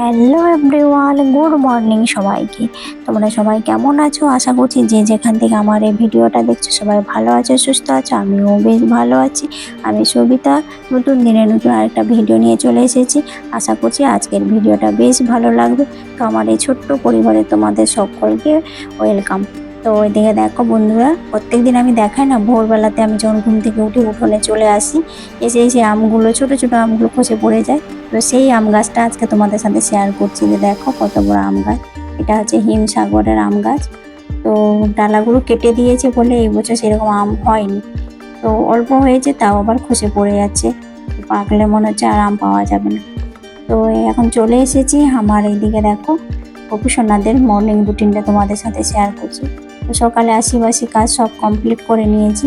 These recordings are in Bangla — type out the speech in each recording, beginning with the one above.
হ্যালো এভরিওয়ান গুড মর্নিং সবাইকে। তোমরা সবাই কেমন আছো? আশা করছি যে যেখান থেকে আমার এই ভিডিওটা দেখছ সবাই ভালো আছে, সুস্থ আছো, আমিও বেশ ভালো আছি। আমি সবিতা, নতুন দিনে নতুন আরেকটা ভিডিও নিয়ে চলে এসেছি। আশা করছি আজকের ভিডিওটা বেশ ভালো লাগবে। তো আমার এই ছোট্ট পরিবারে তোমাদের সকলকে ওয়েলকাম তো ওইদিকে দেখো বন্ধুরা প্রত্যেক দিন আমি দেখাই না, ভোরবেলাতে আমি যখন ঘুম থেকে উঠে উঠোনে চলে আসি, এসে এসে আমগুলো, ছোট ছোট আমগুলো খসে পড়ে যায়। তো সেই আম গাছটা আজকে তোমাদের সাথে শেয়ার করছি যে দেখো কত বড় আম গাছ। এটা হচ্ছে হিমসাগরের আম গাছ। তো ডালাগুলো কেটে দিয়েছে বলে এই বছর সেরকম আম হয়নি। তো অল্প হয়েছে, তাও আবার খসে পড়ে যাচ্ছে। পাকলে মনে হচ্ছে আর আম পাওয়া যাবে না। তো এখন চলে এসেছি আমার এইদিকে দেখো প্রফেশনালদের মর্নিং রুটিনটা তোমাদের সাথে শেয়ার করছি। সকালে আশিবাসি কাজ সব কমপ্লিট করে নিয়েছি।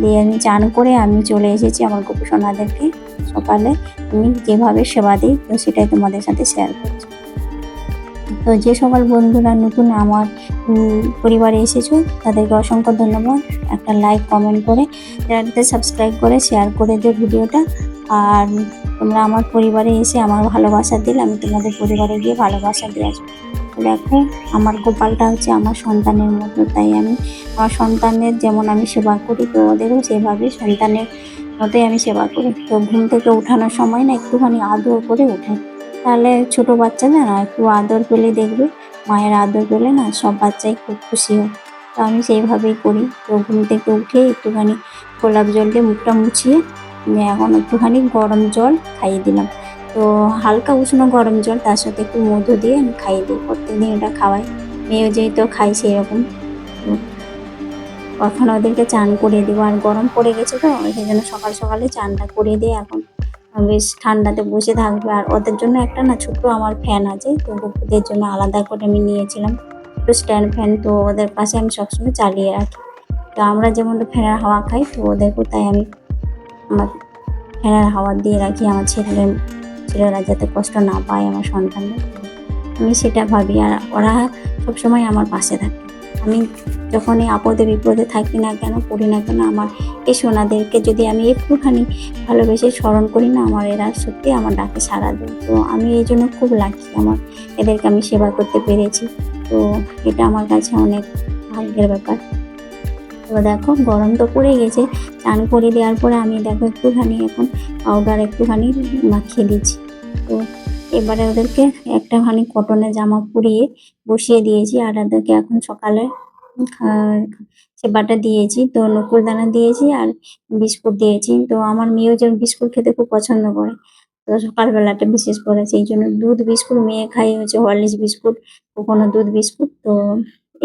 দিয়ে আমি চান করে আমি চলে এসেছি আমার গোপসোনাদেরকে সকালে। আমি যেভাবে সেবা দিই, তো সেটাই তোমাদের সাথে শেয়ার করছি। তো যে সকল বন্ধুরা নতুন আমার পরিবারে এসেছ, তাদেরকে অসংখ্য ধন্যবাদ। একটা লাইক কমেন্ট করে চ্যানেলটাতে সাবস্ক্রাইব করে শেয়ার করে দিও ভিডিওটা। আর তোমরা আমার পরিবারে এসে আমার ভালোবাসা দিলে, আমি তোমাদের পরিবারে গিয়ে ভালোবাসা দিয়ে আসব। দেখো আমার গোপালটা হচ্ছে আমার সন্তানের মতো, তাই আমি আমার সন্তানের যেমন আমি সেবা করি, তো ওদেরও সেভাবে সন্তানের মতোই আমি সেবা করি। তো ঘুম থেকে উঠানোর সময় না একটুখানি আদর করে উঠে। তাহলে ছোট বাচ্চাদের না, একটু আদর পেলে দেখবে, মায়ের আদর পেলে না সব বাচ্চাই খুব খুশি হয়। তো আমি সেইভাবেই করি। তো ঘুম থেকে উঠে একটুখানি গোলাপ জল দিয়ে মুখটা মুছিয়ে এখন একটুখানি গরম জল খাইয়ে দিলাম। তো হালকা উষ্ণ গরম জল, তার সাথে একটু মধু দিয়ে আমি খাইয়ে দিই। প্রত্যেকদিন এটা খাওয়াই। মেয়েও যেহেতু খাই সেই রকম এখন ওদেরকে চান করিয়ে দিব। আর গরম পড়ে গেছে তো সেই জন্য সকাল সকালে চানটা করিয়ে দিয়ে এখন বেশ ঠান্ডাতে বসে থাকবে। আর ওদের জন্য একটা না ছোট্ট আমার ফ্যান আছে, তো কুকুরদের জন্য আলাদা করে আমি নিয়েছিলাম। একটু স্ট্যান্ড ফ্যান তো ওদের পাশে আমি সবসময় চালিয়ে রাখি। তো আমরা যেমন ফ্যানের হাওয়া খাই, তো ওদেরকেও তাই আমি আমার ফ্যানের হাওয়া দিয়ে রাখি, আমার ছেলের ছেলেরা যাতে কষ্ট না পায় আমার সন্তানদের। আমি সেটা ভাবি আর ওরা সবসময় আমার পাশে থাকে। আমি যখনই আপদে বিপদে থাকি না কেন করি না কেন, আমার এই সোনাদেরকে যদি আমি একটুখানি ভালোবেসে স্মরণ করি না, আমার এরা সত্যি আমার ডাকে সাড়া দেয়। তো আমি এই জন্য খুব লাকি আমার এদেরকে আমি সেবা করতে পেরেছি। তো এটা আমার কাছে অনেক ভাগ্যের ব্যাপার। তো দেখো, গরম তো পড়ে গেছে। চান করে দেওয়ার পরে আমি দেখো একটুখানি এখন পাউডার একটুখানি মাখিয়ে দিচ্ছি। তো এবারে ওদেরকে একটাখানি কটনের জামা পরিয়ে বসিয়ে দিয়েছি আর ওদেরকে এখন সকালে সেবাটা দিয়েছি, তো নকুল দানা দিয়েছি আর বিস্কুট দিয়েছি। তো আমার মেয়েও যেমন বিস্কুট খেতে খুব পছন্দ করে, তো সকালবেলাটা বিশেষ করে, সেই জন্য দুধ বিস্কুট, মেয়ে খাই হচ্ছে হরলিক্স বিস্কুট, কখনো দুধ বিস্কুট, তো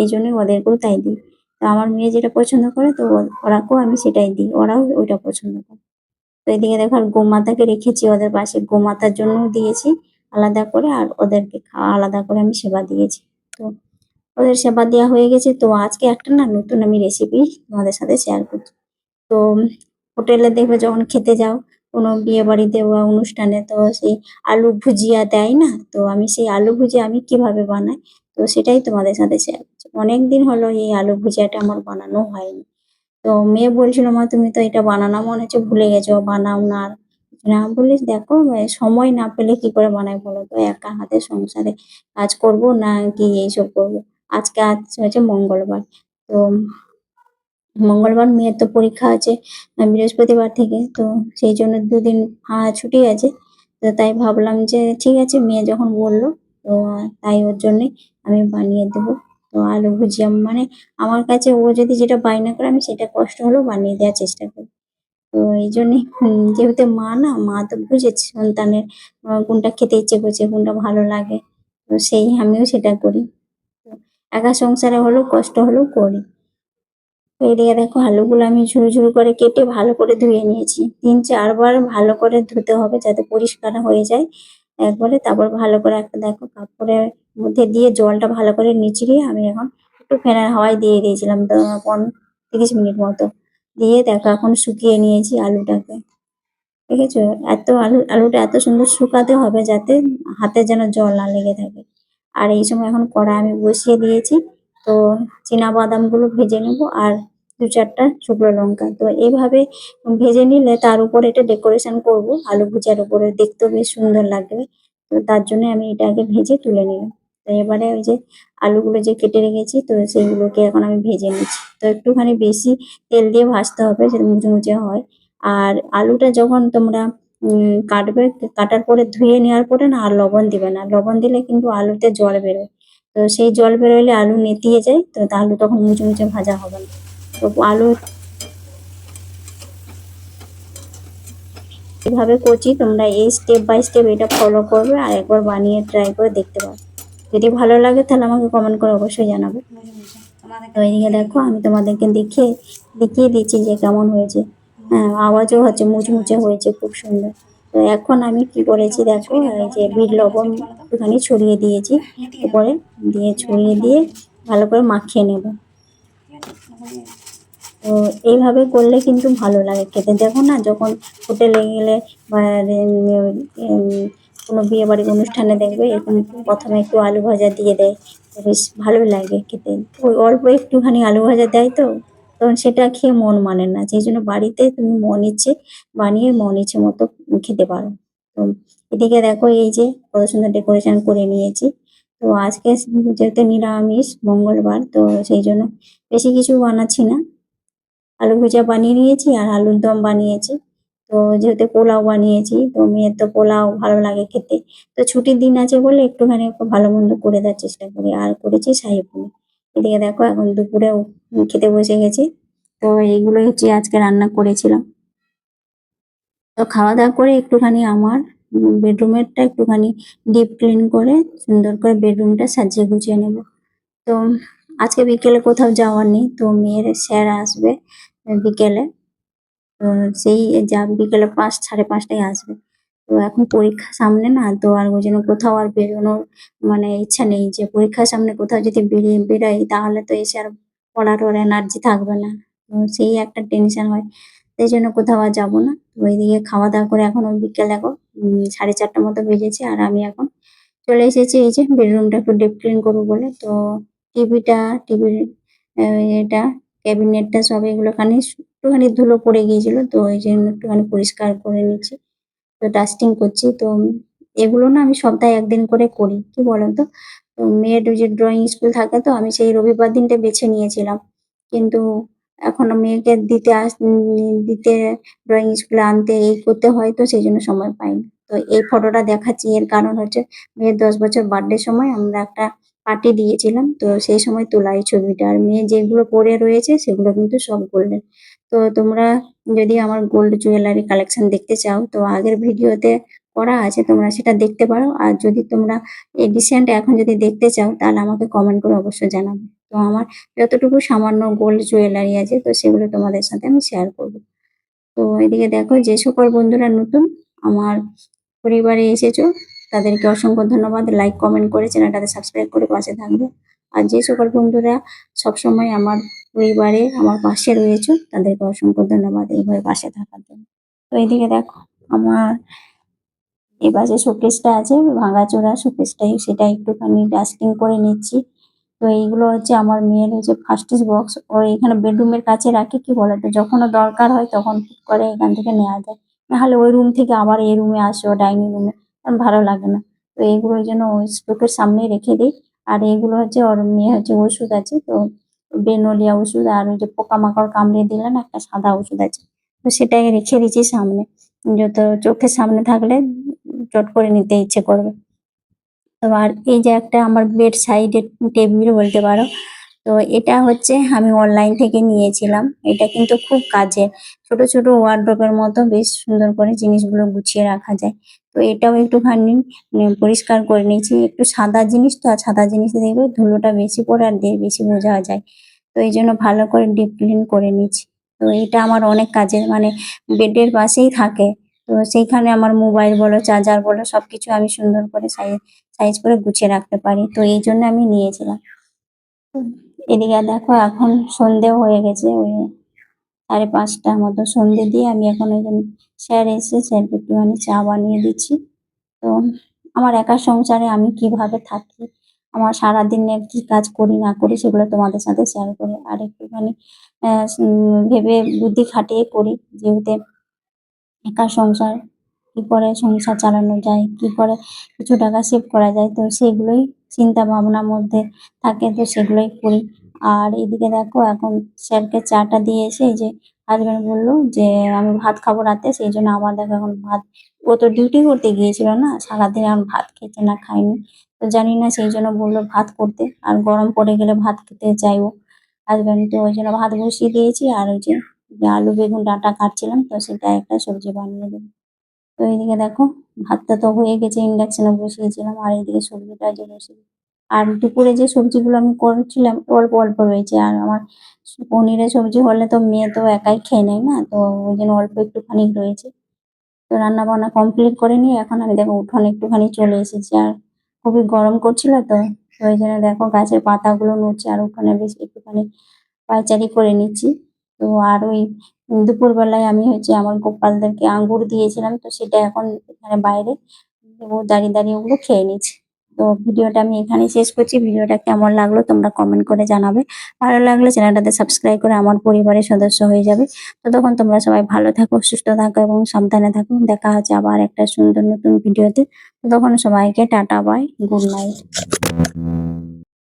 এই জন্যই ওদেরকেও তাই দিই। তো আমার মেয়ে যেটা পছন্দ করে, তো ওরাকেও আমি সেটাই দিই। ওরাও ওইটা পছন্দ করে। তো এদিকে দেখো, আর গোমাতাকে রেখেছি, ওদের পাশে গোমাতার জন্যও দিয়েছি আলাদা করে, আর ওদেরকে খাওয়া আলাদা করে আমি সেবা দিয়েছি। তো ওদের সেবা দেওয়া হয়ে গেছে। তো আজকে একটা না নতুন আমি রেসিপি তোমাদের সাথে শেয়ার করছি। তো হোটেলে দেখবে যখন খেতে যাও, কোনো বিয়ে বাড়িতে বা অনুষ্ঠানে তো সেই আলু ভুজিয়া দেয় না? তো আমি সেই আলু ভুজিয়া আমি কীভাবে বানাই? তো সেটাই তোমাদের সাথে শেয়ার করছি। অনেক দিন হলো এই আলু ভুজিয়াটা আমার বানানো হয়নি। তো মেয়ে বলছিল, মা, তুমি তো এটা বানানো মনে হচ্ছে ভুলে গেছো, বানাও না আর। না বলিস দেখো সময় না পেলে কি করে বানাই বলো তো? একা হাতে সংসারে কাজ করব না কি এইসব করব? আজকে আজ হচ্ছে মঙ্গলবার। তো মঙ্গলবার মেয়ের তো পরীক্ষা আছে বৃহস্পতিবার থেকে, তো সেই জন্য দুদিন ছুটি আছে। তো তাই ভাবলাম যে, ঠিক আছে, মেয়ে যখন বলল তো তাই ওর জন্যই আমি বানিয়ে দেবো। তো আলু ভুজিয়া মানে আমার কাছে ও যদি যেটা বায়না করে, আমি সেটা কষ্ট হলেও বানিয়ে দেওয়ার চেষ্টা করি। তো এই জন্যে যেহেতু মা না, মা তো বুঝেছে সন্তানের কোনটা খেতে ইচ্ছে করছে, কোনটা ভালো লাগে, তো সেই আমিও সেটা করি। একা সংসারে হলেও কষ্ট হলেও করি। এদিকে দেখো, আলুগুলো আমি ঝুরু ঝুরু করে কেটে ভালো করে ধুয়ে নিয়েছি। তিন চারবার ভালো করে ধুতে হবে যাতে পরিষ্কার হয়ে যায়। একবারে তারপর ভালো করে একটা দেখো কাপড়ের মধ্যে দিয়ে জলটা ভালো করে নিচড়িয়ে আমি এখন একটু ফ্যানের হাওয়ায় দিয়ে দিয়েছিলাম পনেরো তিরিশ মিনিট মতো। দিয়ে দেখো এখন শুকিয়ে নিয়েছি আলুটাকে। দেখেছ এত আলু, আলুটা এত সুন্দর শুকাতে হবে যাতে হাতে যেন জল না লেগে থাকে। আর এই সময় এখন কড়া আমি বসিয়ে দিয়েছি। তো চীনা বাদামগুলো ভেজে নেব আর দু চারটা শুকনো লঙ্কা। তো এইভাবে ভেজে নিলে তার উপরে এটা ডেকোরেশন করব। আলু ভুজার উপরে। দেখতেও বেশ সুন্দর লাগবে। তো তার জন্য আমি এটা আগে ভেজে তুলে নিলাম। তো এবারে ওই যে আলুগুলো যে কেটে রেখেছি, তো সেইগুলোকে এখন আমি ভেজে নিচ্ছি। তো একটুখানি বেশি তেল দিয়ে ভাজতে হবে যাতে মুচে মুচে হয়। আর আলুটা যখন তোমরা কাটবে, কাটার পরে ধুয়ে নেওয়ার পরে না আর লবণ দিবে না। লবণ দিলে কিন্তু আলুতে জল বেরোয়। তো সেই জল বেরোলে আলু নেতিয়ে যায়, তো আলু তখন মুচে মুচে ভাজা হবে না। আলু এভাবে করছি, তোমরা এই স্টেপ বাই স্টেপ এটা ফলো করবে আর একবার বানিয়ে ট্রাই করে দেখতে পারো যদি ভালো লাগে তাহলে আমাকে কমেন্ট করে অবশ্যই জানাবে। তো দেখো, আমি তোমাদেরকে দেখিয়ে দেখিয়ে দিচ্ছি যে কেমন হয়েছে। হ্যাঁ আওয়াজও হচ্ছে, মুচমুচে হয়েছে, খুব সুন্দর। তো এখন আমি কি করেছি দেখো, এই যে বিট লবণ একটুখানি ছড়িয়ে দিয়েছি, উপরে দিয়ে ছড়িয়ে দিয়ে ভালো করে মাখিয়ে নেব। এইভাবে করলে কিন্তু ভালো লাগে। খেতে দেখো না, যখন হোটেলে গেলে বা কোনো বিয়ে বাড়ির অনুষ্ঠানে দেখবে, এরকম প্রথমে একটু আলু ভাজা দিয়ে দেয় বেশ ভালো লাগে খেতে। ওই অল্প একটুখানি আলু ভাজা দেয় তো, তখন সেটা খেয়ে মন মানে না। সেই জন্য বাড়িতে তুমি মন ইচ্ছে বানিয়ে মন ইচ্ছে মতো খেতে পারো। তো এদিকে দেখো এই যে কত সুন্দর ডেকোরেশন করে নিয়েছি। তো আজকে যেহেতু নিরামিষ, মঙ্গলবার, তো সেই জন্য বেশি কিছু বানাচ্ছি না। আলু ভাজা বানিয়ে নিয়েছি আর আলুর দম বানিয়েছি। তো যেহেতু পোলাও বানিয়েছি, তো মেয়ের তো পোলাও ভালো লাগে খেতে। তো ছুটির দিন আছে বলে একটুখানি একটু ভালো মন্দ করে দেওয়ার চেষ্টা করি। আর করেছি শাহি পনির। এদিকে দেখো এখন দুপুরে খেতে বসে গেছি। তো এইগুলোই হচ্ছে আজকে রান্না করেছিলাম। তো খাওয়া দাওয়া করে একটুখানি আমার বেডরুমেরটা একটুখানি ডিপ ক্লিন করে সুন্দর করে বেডরুমটা সাজিয়ে গুছিয়ে নেব। তো আজকে বিকেলে কোথাও যাওয়ার নেই। তো মেয়ের স্যার আসবে। বিকেলে তো সেই যা বিকেলে পাঁচ সাড়ে পাঁচটায় আসবে। তো এখন পরীক্ষা সামনে না তো আর ওই জন্য কোথাও আর বেরোনোর মানে ইচ্ছা নেই যে পরীক্ষার সামনে কোথাও যদি বেরিয়ে বেরোই তাহলে তো এসে আর পড়ার ওর এনার্জি থাকবে না। তো সেই একটা টেনশন হয়। সেই জন্য কোথাও আর যাব না। তো ওইদিকে খাওয়া দাওয়া করে এখন ওই বিকেল উম, সাড়ে চারটার মতো বেজেছে আর আমি এখন চলে এসেছি এই যে বেডরুমটা একটু ডিপ ক্লিন করব বলে। তো টিভিটা টিভির এটা ক্যাবিনেটটা সব এগুলো খানি একটুখানি ধুলো পড়ে গিয়েছিল, তো ওই জন্য একটুখানি পরিষ্কার করে নিচ্ছি তো ডাস্টিং করছি, তো এগুলো না আমি সপ্তাহে একদিন করে করি, কি বলতো? তো মেয়ের যে ড্রয়িং স্কুল থাকে তো, আমি সেই রবিবার দিনটা বেছে নিয়েছিলাম। কিন্তু এখন মেয়েকে দিতে আস, দিতে ড্রয়িং স্কুলে আনতে এই করতে হয় তো, সেই জন্য সময় পাইনি। তো এই ফটোটা দেখাচ্ছি। এর কারণ হচ্ছে মেয়ের দশ বছর বার্থডে সময় আমরা একটা পার্টি দিয়েছিলাম। তো সেই সময় তোলা এই ছবিটা। আর মেয়ে যেগুলো পরে রয়েছে সেগুলো কিন্তু সব গোল্ডেন তো তোমরা যদি আমার গোল্ড জুয়েলারি কালেকশন দেখতে চাও, তো আগের ভিডিওতে করা আছে, তোমরা সেটা দেখতে পারো। আর যদি তোমরা এই রিসেন্ট এখন যদি দেখতে চাও, তাহলে আমাকে কমেন্ট করে অবশ্যই জানাবে। তো আমার যতটুকু সামান্য গোল্ড জুয়েলারি আছে, তো সেগুলো তোমাদের সাথে আমি শেয়ার করব। তো এদিকে দেখো, যে সকল বন্ধুরা নতুন, আমার পরিবারে এসেছ, তাদেরকে অসংখ্য ধন্যবাদ। লাইক কমেন্ট করে চ্যানেলটাকে সাবস্ক্রাইব করে পাশে থাকবে। আর যে সকল বন্ধুরা সবসময় আমার পরিবারে, আমার পাশে রয়েছে, তাদেরকে অসংখ্য ধন্যবাদ এইভাবে পাশে থাকার জন্য। তো এইদিকে দেখো, আমার এই পাশে শোকেসটা আছে, ভাঙাচোরা শোকেসটাই, সেটা একটুখানি ডাস্টিং করে নিচ্ছি। তো এইগুলো হচ্ছে আমার মেয়ের হচ্ছে ফার্স্টিস বক্স ও এখানে বেডরুমের কাছে রাখি, কি বলতো? যখন ওর দরকার হয় তখন করে এখান থেকে নেওয়া যায়। নাহলে ওই রুম থেকে আবার এই রুমে আসো ডাইনিং রুমে ভালো লাগে না। তো এইগুলোর জন্য ওই স্টোকের সামনেই রেখে দিই। আর এইগুলো হচ্ছে ওর মেয়ে হচ্ছে ওষুধ আছে, তো বেনলিয়া ওষুধ আর ওই যে পোকামাকড় কামড়ে দিলে না একটা সাদা ওষুধ আছে। তো সেটাই রেখে দিচ্ছি সামনে। যত চোখের সামনে থাকলে চট করে নিতে ইচ্ছে করবে। তো আর এই যে একটা আমার বেড সাইডের টেবিল বলতে পারো তো এটা হচ্ছে আমি অনলাইন থেকে নিয়েছিলাম। এটা কিন্তু খুব কাজের। ছোট ছোট ওয়ার্ড্রোবের মতো বেশ সুন্দর করে জিনিসগুলো গুছিয়ে রাখা যায়। তো এটাও একটুখানি উম, পরিষ্কার করে নিয়েছি। একটু সাদা জিনিস তো আর সাদা জিনিস দেখবে ধুলোটা বেশি পড়ে আর দিয়ে বেশি বোঝা যায়। তো এই জন্য ভালো করে ডিপ ক্লিন করে নিচ্ছি তো এটা আমার অনেক কাজের মানে বেডের পাশেই থাকে। তো সেইখানে আমার মোবাইল বলো চার্জার বলো সবকিছু আমি সুন্দর করে সাইজ সাইজ করে গুছিয়ে রাখতে পারি। তো এই জন্য আমি নিয়েছিলাম। এদিকে দেখো এখন সন্ধে হয়ে গেছে, ওই সাড়ে পাঁচটার মতো সন্ধে দিয়ে আমি এখন ওই স্যার এসে স্যারকে একটুখানি চা বানিয়ে দিচ্ছি। তো আমার একা সংসারে আমি কীভাবে থাকি, আমার সারাদিনের কি কাজ করি না করি সেগুলো তোমাদের সাথে শেয়ার করি আর একটুখানি ভেবে বুদ্ধি খাটিয়ে করি যেহেতু একা সংসার কি করে সংসার চালানো যায়, কি করে কিছু টাকা সেভ করা যায়, তো সেগুলোই চিন্তা ভাবনার মধ্যে থাকে, তো সেগুলোই করি। আর এদিকে দেখো, এখন স্যারকে চাটা দিয়ে এসে যে হাজবেন্ড বলল যে, আমি ভাত খাব রাতে সেই জন্য আমার দেখো এখন ভাত, ও তো ডিউটি করতে গিয়েছিল না, সারাদিন এখন ভাত খেতে না খাইনি তো জানি না, সেই জন্য বলল ভাত করতে, আর গরম পড়ে গেলে ভাত খেতে চাইব। হাজবেন্ড তো ওই জন্য ভাত বসিয়ে দিয়েছি, আর ওই যে আলু বেগুন ডাঁটা কাটছিলাম, তো সেটা একটা সবজি বানিয়ে দেবো তো এইদিকে দেখো, ভাতটা তো হয়ে গেছে ইন্ডাকশনে বসিয়েছিলাম, আর এইদিকে সবজিটা যে বসিয়ে আর দুপুরে যে সবজিগুলো আমি করছিলাম, অল্প অল্প রয়েছে, আর আমার পনিরের সবজি হলে তো মেয়ে তো একাই খেয়ে নেয় না, তো ওই জন্য অল্প একটুখানি রয়েছে। তো রান্না বান্না কমপ্লিট করে নিয়ে এখন আমি দেখো উঠোনে একটুখানি চলে এসেছি, আর খুবই গরম করছিল তো ওই জন্য দেখো গাছের পাতাগুলো নড়ছে, আর ওখানে বেশ একটুখানি পায়চারি করে নিচ্ছি। তো আর ওই দুপুর বেলায় আমি হচ্ছে আমার গোপালদেরকে আঙ্গুর দিয়েছিলাম, তো সেটা এখন এখানে বাইরে। ও দাঁড়িয়ে দাঁড়িয়ে ওগুলো খেয়ে নিচ্ছে। তো ভিডিওটা আমি এখানে শেষ করছি। ভিডিওটা কেমন লাগল তোমরা কমেন্ট করে জানাবে। ভালো লাগলে চ্যানেলটাতে সাবস্ক্রাইব করে আমার পরিবারের সদস্য হয়ে যাবে। তো তখন তোমরা সবাই ভালো থাকো, সুস্থ থাকো এবং সাবধানে থাকো। দেখা হচ্ছে আবার একটা সুন্দর নতুন ভিডিওতে। তখন সবাইকে টাটা বাই গুড নাইট